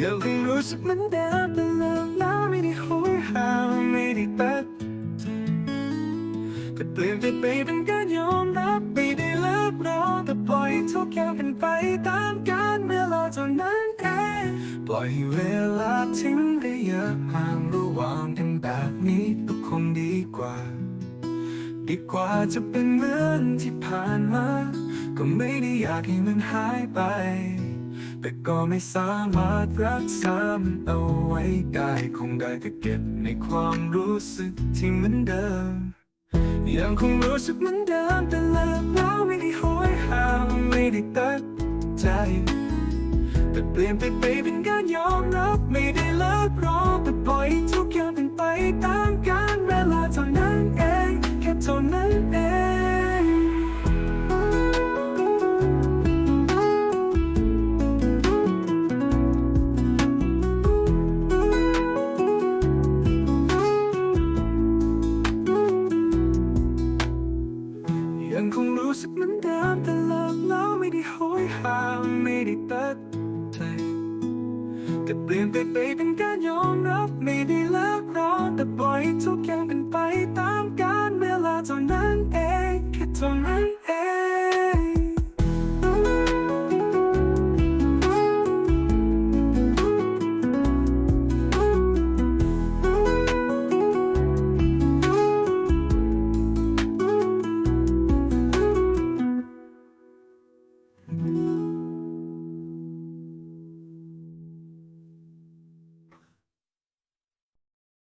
ยังคงรู้สึกเหมือนเดิมแต่เลิกแล้วไม่ได้โหยหาไม่ได้ตัดก็เปลี่ยนไปไปเป็นการยอมรับไม่ได้เลิกรอแต่ปล่อยทุกอย่างเป็นไปตามกาลเวลาเท่านั้นเองปล่อยเวลาทิ้งได้เยอะห่างระหว่างกันแบบนี้ก็คงดีกว่า ดีกว่าจะเป็นเหมือนที่ผ่านมา ก็ไม่ได้อยากให้มันหายไป แต่ก็ไม่สามารถรักษามันเอาไว้ได้ คงได้แต่เก็บในความรู้สึกที่เหมือนเดิม ยังคงรู้สึกเหมือนเดิมแต่เลิกแล้วไม่ได้โหยหาไม่ได้ตัดใจแต่เปลี่ยนไปไปเป็นการยอมรับไม่ได้เลิกรอแต่ันคงรู้สึกเหมือนเดิมแต่เลิกแล้วไม่ได้โหยหาไม่ได้ตัดใจแต่เปลี่ยนไปไปเป็นการยอมรับไม่ได้เลิกรอแต่ปล่อยทุกอย่างเป็นไปตามกาลเวลาเท่านั้นเองแค่เท่านั้น